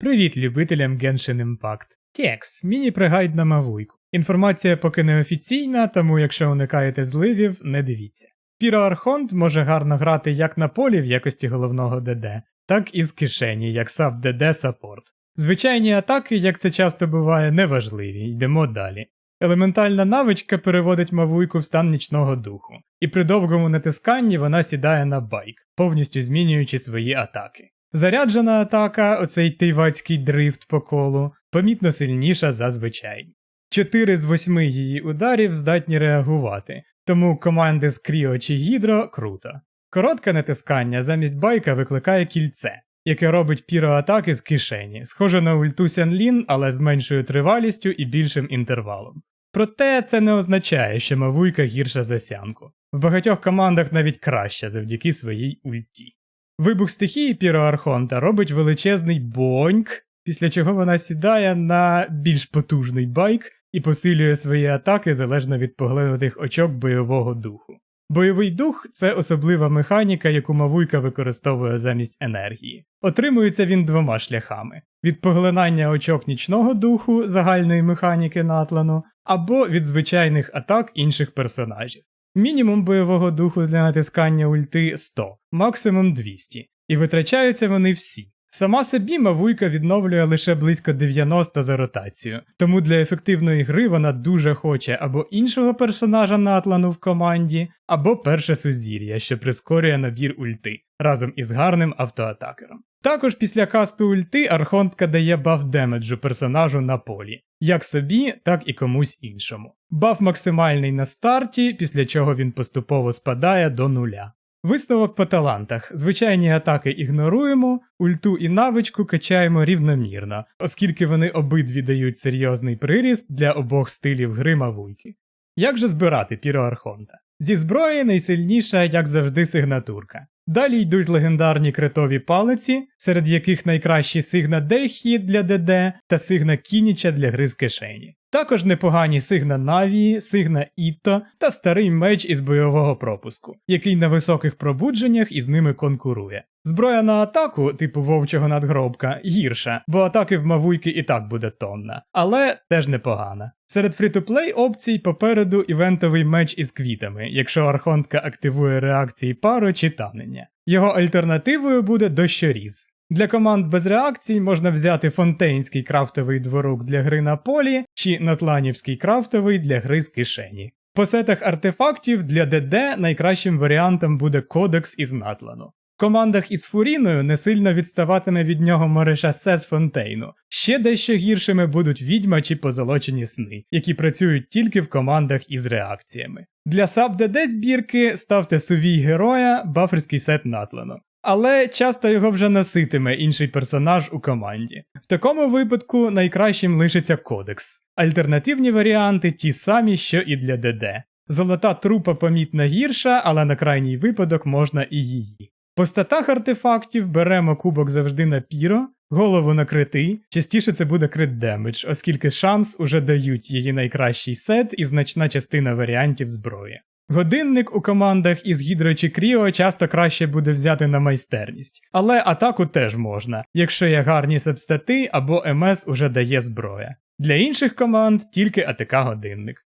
Привіт любителям Genshin Impact. Текс, міні-пригайд на Мавуйку. Інформація поки не офіційна, тому якщо уникаєте зливів, не дивіться. Піро Архонт може гарно грати як на полі в якості головного ДД, так і з кишені, як саб ДД саппорт. Звичайні атаки, як це часто буває, неважливі, йдемо далі. Елементальна навичка переводить мавуйку в стан нічного духу, і при довгому натисканні вона сідає на байк, повністю змінюючи свої атаки. Заряджена атака, оцей тейвацький дрифт по колу, помітно сильніша за звичайні. Чотири з восьми її ударів здатні реагувати, тому команди з Кріо чи Гідро круто. Коротке натискання замість байка викликає кільце, яке робить піроатаки з кишені, схоже на ульту Сянлін, але з меншою тривалістю і більшим інтервалом. Проте це не означає, що мавуйка гірша за сянку. В багатьох командах навіть краща завдяки своїй ульті. Вибух стихії піроархонта робить величезний боньк, після чого вона сідає на більш потужний байк і посилює свої атаки залежно від поглинутих очок бойового духу. Бойовий дух це особлива механіка, яку Мавуйка використовує замість енергії. Отримується він двома шляхами: від поглинання очок нічного духу загальної механіки натлану, або від звичайних атак інших персонажів. Мінімум бойового духу для натискання ульти 100, максимум 200, і витрачаються вони всі. Сама собі Мавуйка відновлює лише близько 90 за ротацію, тому для ефективної гри вона дуже хоче або іншого персонажа натлану в команді, або перше сузір'я, що прискорює набір ульти разом із гарним автоатакером. Також після касту ульти Архонтка дає баф демеджу персонажу на полі, як собі, так і комусь іншому. Баф максимальний на старті, після чого він поступово спадає до нуля. Висновок по талантах. Звичайні атаки ігноруємо, ульту і навичку качаємо рівномірно, оскільки вони обидві дають серйозний приріст для обох стилів гри Мавуйки. Як же збирати піроархонта? Зі зброї найсильніша, як завжди, сигнатурка. Далі йдуть легендарні критові палиці, серед яких найкращі сигна Дейхі для ДД та сигна Кініча для гри з кишені. Також непогані сигна Навії, сигна Іто та старий меч із бойового пропуску, який на високих пробудженнях із ними конкурує. Зброя на атаку, типу вовчого надгробка, гірша, бо атаки в мавуйки і так буде тонна, але теж непогана. Серед фрі-то-плей опцій попереду івентовий меч із квітами, якщо архонтка активує реакції пару чи танення. Його альтернативою буде дощоріз. Для команд без реакцій можна взяти фонтейнський крафтовий дворук для гри на полі чи натланівський крафтовий для гри з кишені. По сетах артефактів для ДД найкращим варіантом буде кодекс із натлану. В командах із Фуріною не сильно відставатиме від нього Морешасе з Фонтейну. Ще дещо гіршими будуть відьма чи позолочені сни, які працюють тільки в командах із реакціями. Для саб ДД збірки ставте сувій героя, баферський сет натлану. Але часто його вже носитиме інший персонаж у команді. В такому випадку найкращим лишиться кодекс. Альтернативні варіанти ті самі, що і для ДД. Золота трупа помітно гірша, але на крайній випадок можна і її. По статах артефактів беремо кубок завжди на піро, голову на крити, частіше це буде крит демедж, оскільки шанс уже дають її найкращий сет і значна частина варіантів зброї. Годинник у командах із Гідро чи Кріо часто краще буде взяти на майстерність, але атаку теж можна, якщо є гарні сабстати або МС уже дає зброя. Для інших команд тільки АТК годинник.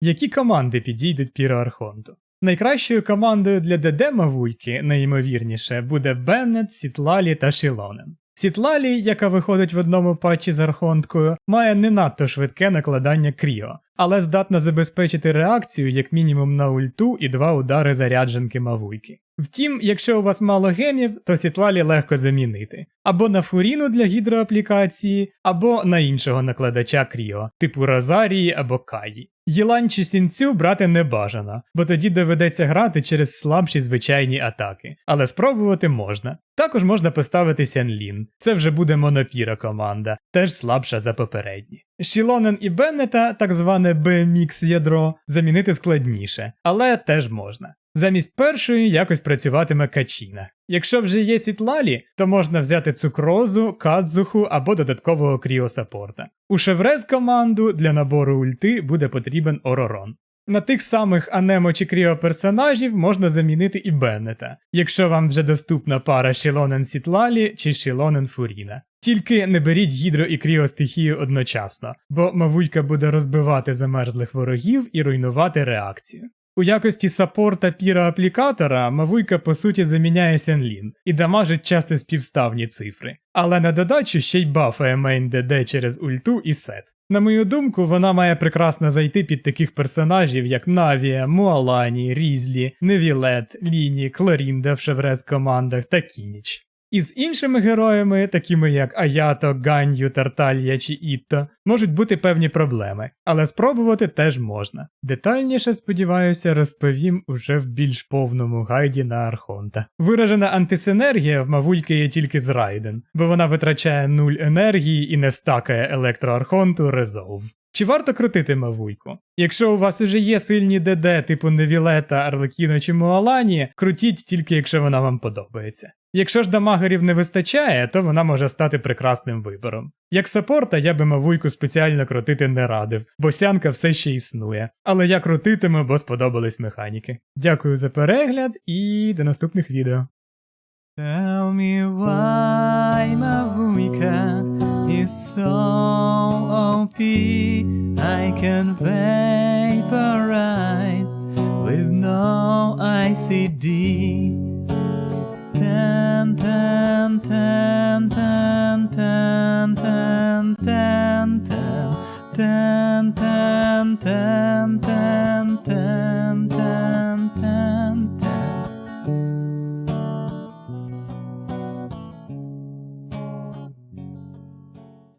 Які команди підійдуть піроархонту? Найкращою командою для ДД Мавуйки, найімовірніше, буде Беннет, Сітлалі та Шілонен. Сітлалі, яка виходить в одному патчі з архонткою, має не надто швидке накладання кріо, але здатна забезпечити реакцію як мінімум на ульту і два удари зарядженки Мавуйки. Втім, якщо у вас мало гемів, то Сітлалі легко замінити або на фуріну для гідроаплікації, або на іншого накладача кріо, типу Розарії або Каї. Єлань чи сінцю брати не бажано, бо тоді доведеться грати через слабші звичайні атаки, але спробувати можна. Також можна поставити Сянлін, це вже буде монопіра команда, теж слабша за попередні. Шілонен і Беннета, так зване BMX ядро, замінити складніше, але теж можна. Замість першої якось працюватиме качіна. Якщо вже є сітлалі, то можна взяти цукрозу, кадзуху або додаткового кріосапорта. У Шеврез команду для набору ульти буде потрібен Оророн. На тих самих анемо чи кріо персонажів можна замінити і Беннета, якщо вам вже доступна пара Шілонен Сітлалі чи Шілонен Фуріна. Тільки не беріть гідро і кріостихію одночасно, бо мавуйка буде розбивати замерзлих ворогів і руйнувати реакцію. У якості саппорта піра аплікатора Мавуйка по суті заміняє Сенлін і дамажить часто співставні цифри, але на додачу ще й бафає мейн ДД через ульту і сет. На мою думку, вона має прекрасно зайти під таких персонажів, як Навія, Муалані, Різлі, Невілет, Ліні, Клорінда в Шеврез командах та Кініч. Із іншими героями, такими як Аято, Ганью, Тарталья чи Ітто, можуть бути певні проблеми, але спробувати теж можна. Детальніше, сподіваюся, розповім уже в більш повному гайді на Архонта. Виражена антисинергія в Мавульки є тільки з Райден, бо вона витрачає нуль енергії і не стакає електроархонту Резолв. Чи варто крутити Мавуйку? Якщо у вас уже є сильні ДД типу Невілета, Арлекіно чи Муалані, крутіть тільки якщо вона вам подобається. Якщо ж дамагерів не вистачає, то вона може стати прекрасним вибором. Як саппорта я би Мавуйку спеціально крутити не радив, бо сянка все ще існує. Але я крутитиму, бо сподобались механіки. Дякую за перегляд і до наступних відео. Tell me why Mavuika is so OP. I can vaporize with no ICD. ten ten ten ten ten ten ten.